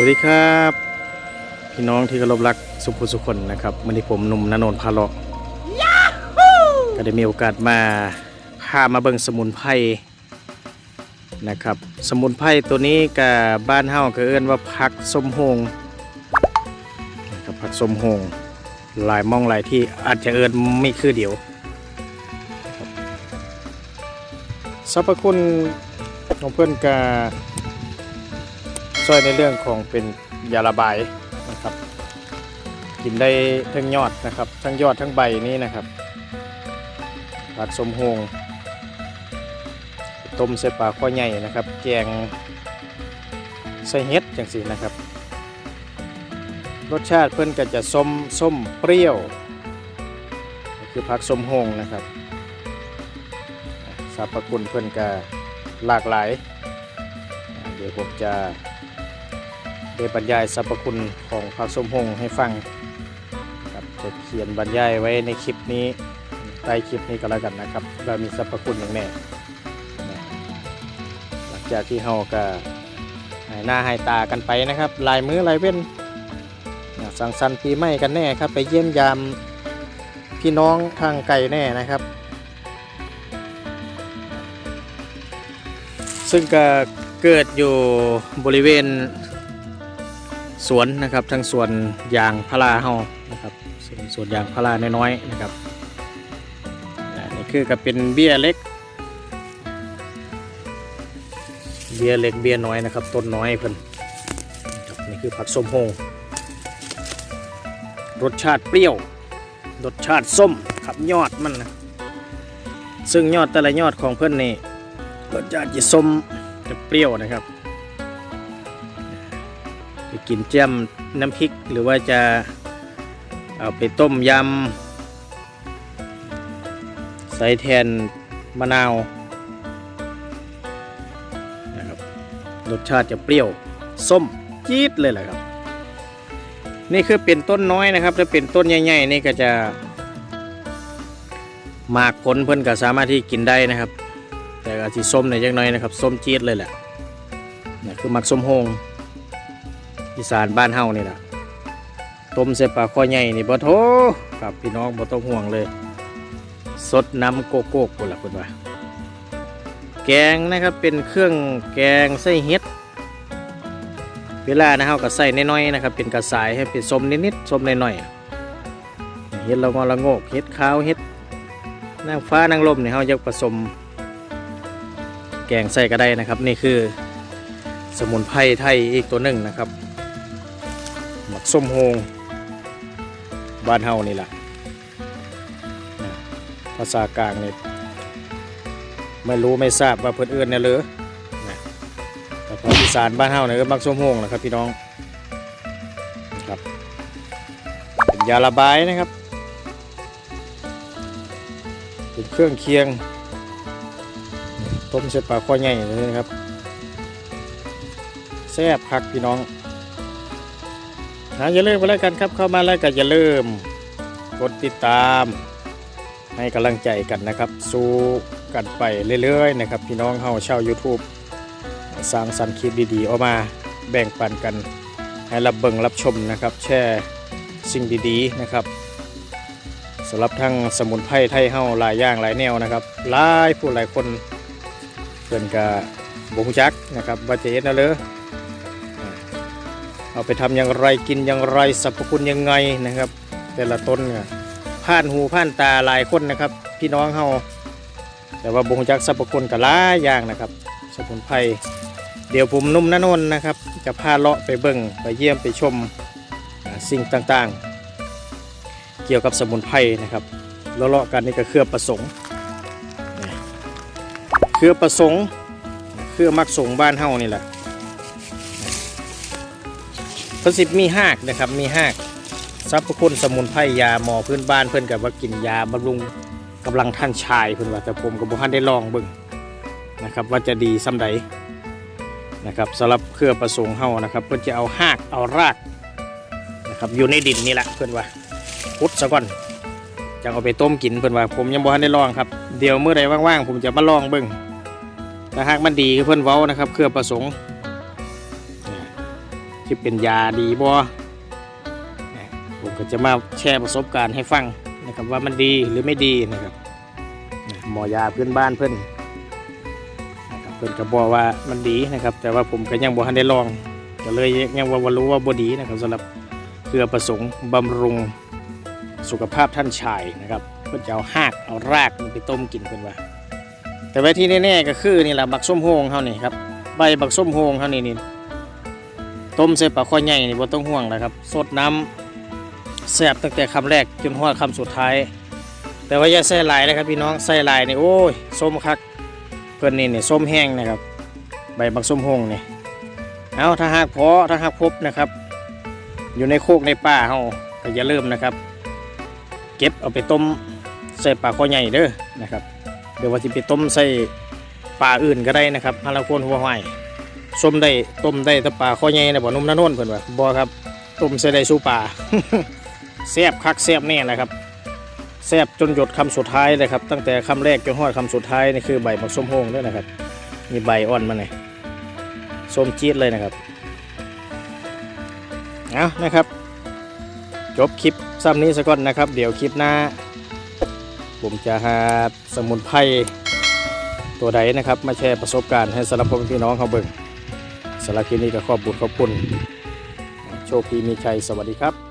วัสดีครับ พี่น้องที่เคารพรักสุภุสุคนนะครับวันนี้ผมหนุ่มนนนท์พาเลาะก็ได้มีโอกาสมาพามาเบิ่งสมุนไพรนะครับ สมุนไพรตัวนี้กับบ้านเฮาก็เอิ้นว่าผักส้มโฮงนะครับผักส้มโฮงหลายหมองหลายที่อาจจะเอิ้นไม่คือเดียวครับสรรพคุณของเพื่อนกา ช่วยในเรื่องของเป็นยาระบายนะครับ กินได้ทั้งยอดนะครับ ทั้งยอดทั้งใบนี้นะครับผัดสมโฮงต้มใส่ปลาข้อใหญ่นะครับ แกงใส่เห็ดจังสีนะครับ รสชาติเพื่อนก็จะส้มส้มเปรี้ยว คือผักสมโฮงนะครับสรรพคุณเพื่อนก็หลากหลาย เดี๋ยวผมจะ ได้บรรยายสรรพคุณของผักส้มหงให้ฟังครับจะเขียนบรรยายไว้ในคลิปนี้ใต้คลิปนี้ก็แล้วกันนะครับว่ามีสรรพคุณอย่างแน่หลังจากที่เฮาก็หายหน้าหายตากันไปนะครับลายมือลายเว้นสังสรรค์ปีใหม่กันแน่ครับ ไปเยี่ยมยามพี่น้องทางไกลแน่นะครับ ซึ่งก็เกิดอยู่บริเวณ สวนนะครับ ทั้งสวนยางพาราเฮานะครับสวนสวนยางพาราน้อยๆนะครับนี่คือก็เป็นเบี้ยเล็ก เบี้ยเล็กเบี้ยน้อยนะครับ ต้นน้อยเพิ่นนี่คือผักส้มโฮงรสชาติเปรี้ยว รสชาติส้มครับยอดมันนะซึ่งยอดแต่ละยอดของเพิ่อนนี่รสชาติจะส้มจะเปรี้ยวนะครับ กินแจ่มน้ำพริกหรือว่าจะเอาไปต้มยำใส่แทนมะนาวนะครับรสชาติจะเปรี้ยว ส้มจี๊ดเลยแหละครับ นี่คือเป็นต้นน้อยนะครับ ถ้าเป็นต้นใหญ่ๆนี่ก็จะหมากผลเพิ่อนก็สามารถที่กินได้นะครับ แต่อาทิส้มเนี่ยยังน้อยนะครับ ส้มจี๊ดเลยแหละนี่คือมักส้มโฮง อีสานบ้านเฮานี่แหละต้มเสปลาข้อใหญ่นี่บ่โถกับพี่น้องบ่ต้องห่วงเลย สดน้ำโกโก้คนละคนว่าแกงนะครับเป็นเครื่องแกงไส้เห็ด เวลานะเฮาก็ใส่น้อยๆนะครับ เป็นกระสายให้เป็นส้มนิดๆส้มน้อยๆเห็ดละงอละโงกเห็ดขาวเห็ดนางฟ้านางลมเนี่ยเฮาจะผสม แกงใส่ก็ได้นะครับ นี่คือสมุนไพรไทยอีกตัวหนึ่งนะครับ หมักส้มโฮงบ้านเฮานี่แหละนะภาษากลางนี่ไม่รู้ไม่ทราบว่าเพื่อนเอื่นเนี่ยเลยนะแต่ภาษาอีสานบ้านเฮาเนี่ยก็มักส้มโฮงนะครับพี่น้องนะครับเป็นยาระบายนะครับเป็นเครื่องเคียงต้มเสร็จปลาข้อใหญ่เลยนะครับแซ่บคักพี่น้อง นะอย่าลืมไปแล้วกันครับเข้ามาแล้วก็อย่าลืมกดติดตาม ให้กำลังใจกันนะครับ สู้กันไปเรื่อยๆนะครับ พี่น้องเฮาเช่า YouTube สร้างสรรค์คลิปดีๆออกมาแบ่งปันกัน ให้รับเบิ่งรับชมนะครับ แชร์สิ่งดีๆนะครับสำหรับทั้งสมุนไพรไทยเฮาหลายอย่างหลายแนวนะครับหลายผู้หลายคนเพื่อนก็บ่งจักนะครับว่าจะเห็นนะเลยอ่า เอาไปทำอย่างไรกินอย่างไรสรรพคุณยังไงนะครับ แต่ละต้นเนี่ยผ่านหูผ่านตาหลายคนนะครับ พี่น้องเฮาแต่ว่าบ่งจักสรรพคุณก็หลายอย่างนะครับสมุนไพรเดี๋ยวผมนุ่มนนนนะครับจะพาเลาะไปเบิ่งไปเยี่ยมไปชมสิ่งต่างๆ เกี่ยวกับสมุนไพรนะครับเลาะๆกันนี่ก็เครือประสงค์เครือประสงค์เครือมักสงบ้านเฮานี่แหละ ประสิทธิ์มีหากนะครับมีหากสรรพคุณสมุนไพรยาหมอพื้นบ้านเพื่อนกับว่ากินยาบำรุงกำลังท่านชายเพื่อนว่าแต่ผมกับบุฮันได้ลองบิ่งนะครับว่าจะดีซ้ำใดนะครับสำหรับเครือประสงค์เฮานะครับ เพื่อนจะเอาหากเอารากนะครับอยู่ในดินนี่แหละเพื่อนว่าพุดซะก่อนจังเอาไปต้มกินเพิ่อนว่าผมยังบ่ทันได้ลองครับเดี๋ยวเมื้อใดว่างๆผมจะมาลองเบิ่งถ้าหากมันดีเพิ่อนเว้านะครับ เครือประสงค์ ที่เป็นยาดีบ่ผมก็จะมาแชร์ประสบการณ์ให้ฟังนะครับว่ามันดีหรือไม่ดีนะครับหมอยาเพื้นบ้านเพิ่อนนะครับเพิ่อนก็บอกว่ามันดีนะครับ แต่ว่าผมก็ยังบ่ทันได้ลองก็เลยยังว่ารู้ว่าบ่ดีนะครับสำหรับเกลือประสงค์บำรุงสุขภาพท่านชายนะครับเพิ่นจะเอาหากเอารากมันไปต้มกินเพิ่นว่า แต่ว่าที่แน่ๆก็คือนี่แหละบักส้มโฮงเฮานี่ครับใบบักส้มโฮงเฮานี่นี่ ต้มใส่ปลาข้อใหญ่นี่บ่ต้องห่วงนะครับสดน้ำแซ่บตั้งแต่คำแรกจนฮอดคำสุดท้าย แต่ว่าอย่าใส่หลายนะครับพี่น้องใส่หลายนี่โอ้ยส้มคักเพิ่อนนี่นี่ส้มแห้งนะครับ ใบบักส้มโฮงนี่เอาถ้าหากพอถ้าหากพบนะครับ อยู่ในโคกในป่าเฮาก็อย่าลืมนะครับ เก็บเอาไปต้มใส่ปลาข้อใหญ่เด้อนะครับเดี๋ยวว่าที่ไปต้มใส่ปลาอื่นก็ได้นะครับฮาลาโคนหัวหอย ส้มได้ต้มได้ต่ปลาข้อใหญ่นะบ่นุ่มนาโน่นเพิ่อนว่าบ่ครับต้มใส่ได้สู้ปลาแซ่บคักแซ่บแน่นะครับแซ่บจนหยดคำสุดท้ายเลยครับ ตั้งแต่คำแรกจนฮอดคำสุดท้ายนี่คือใบบักส้มโฮงด้วยนะครับมีใบอ่อนมันนี่ส้มจี๊ดเลยนะครับเอานะครับ จบคลิปซ้ำนี้ซะก่อนนะครับ เดี๋ยวคลิปหน้า ผมจะหาสมุนไพรตัวใดนะครับ มาแชร์ประสบการณ์ให้สำหรับพ่อพี่น้องเขาเบิ่ง สารคลิปนี้ก็ขอบคุญขอบคุณ โชคดีมีชัย สวัสดีครับ